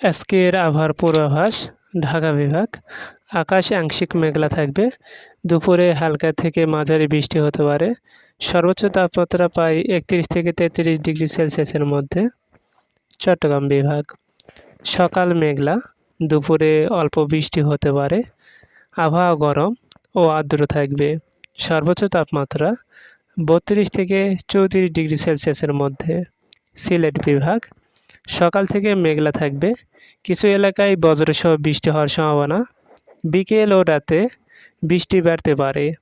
আজকের আবহাওয়ার পূর্বাভাস, ঢাকা বিভাগ। আকাশ আংশিক মেঘলা থাকবে। দুপুরে হালকা থেকে মাঝারি বৃষ্টি হতে পারে। সর্বোচ্চ তাপমাত্রা প্রায় একত্রিশ থেকে তেত্রিশ ডিগ্রি সেলসিয়াসের মধ্যে। চট্টগ্রাম বিভাগ। সকাল মেঘলা, দুপুরে অল্প বৃষ্টি হতে পারে। আবহাওয়া গরম ও আর্দ্র থাকবে। সর্বোচ্চ তাপমাত্রা বত্রিশ থেকে চৌত্রিশ ডিগ্রি সেলসিয়াসের মধ্যে। সিলেট বিভাগ। সকাল থেকে মেঘলা থাকবে। কিছু এলাকায় বজ্রসহ বৃষ্টি হওয়ার সম্ভাবনা। বিকেল ও রাতে বৃষ্টি বাড়তে পারে।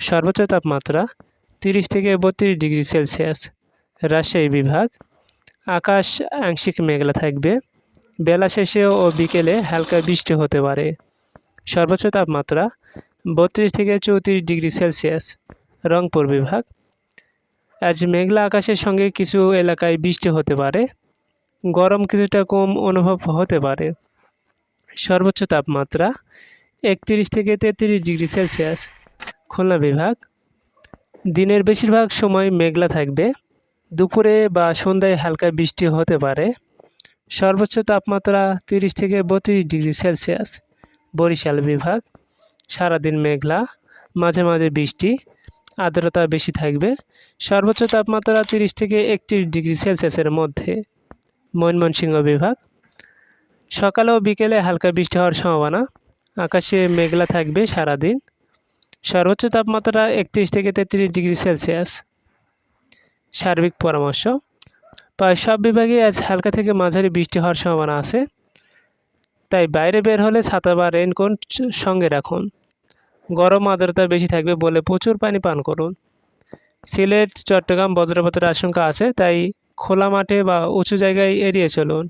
সর্বোচ্চ তাপমাত্রা তিরিশ থেকে বত্রিশ ডিগ্রি সেলসিয়াস। রাজশাহী বিভাগ, আকাশ আংশিক মেঘলা থাকবে। বেলা শেষে ও বিকেলে হালকা বৃষ্টি হতে পারে। সর্বোচ্চ তাপমাত্রা বত্রিশ থেকে চৌত্রিশ ডিগ্রি সেলসিয়াস। রংপুর বিভাগ, আজ মেঘলা আকাশের সঙ্গে কিছু এলাকায় বৃষ্টি হতে পারে। গরম কিছুটা কম অনুভব হতে পারে। সর্বোচ্চ তাপমাত্রা একত্রিশ থেকে তেত্রিশ ডিগ্রি সেলসিয়াস। খুলনা বিভাগ, দিনের বেশিরভাগ সময় মেঘলা থাকবে। দুপুরে বা সন্ধ্যায় হালকা বৃষ্টি হতে পারে। সর্বোচ্চ তাপমাত্রা তিরিশ থেকে বত্রিশ ডিগ্রি সেলসিয়াস। বরিশাল বিভাগ, সারাদিন মেঘলা, মাঝে মাঝে বৃষ্টি, আর্দ্রতা বেশি থাকবে। সর্বোচ্চ তাপমাত্রা তিরিশ থেকে একত্রিশ ডিগ্রি সেলসিয়াসের মধ্যে। ময়মনসিংহ বিভাগ। সকালে ও বিকেলে হালকা বৃষ্টি হওয়ার সম্ভাবনা। আকাশে মেঘলা থাকবে সারাদিন। সর্বোচ্চ তাপমাত্রা একত্রিশ থেকে তেত্রিশ ডিগ্রি সেলসিয়াস। সার্বিক পরামর্শ, প্রায় সব বিভাগে আজ হালকা থেকে মাঝারি বৃষ্টি হওয়ার সম্ভাবনা আছে। তাই বাইরে বের হলে ছাতা বা রেনকোট সঙ্গে রাখুন। গরম আর্দ্রতা বেশি থাকবে বলে প্রচুর পানি পান করুন। সিলেট, চট্টগ্রাম বজ্রপাতের আশঙ্কা আছে, তাই খোলা মাঠে বা উঁচু জায়গায় এড়িয়ে চলুন।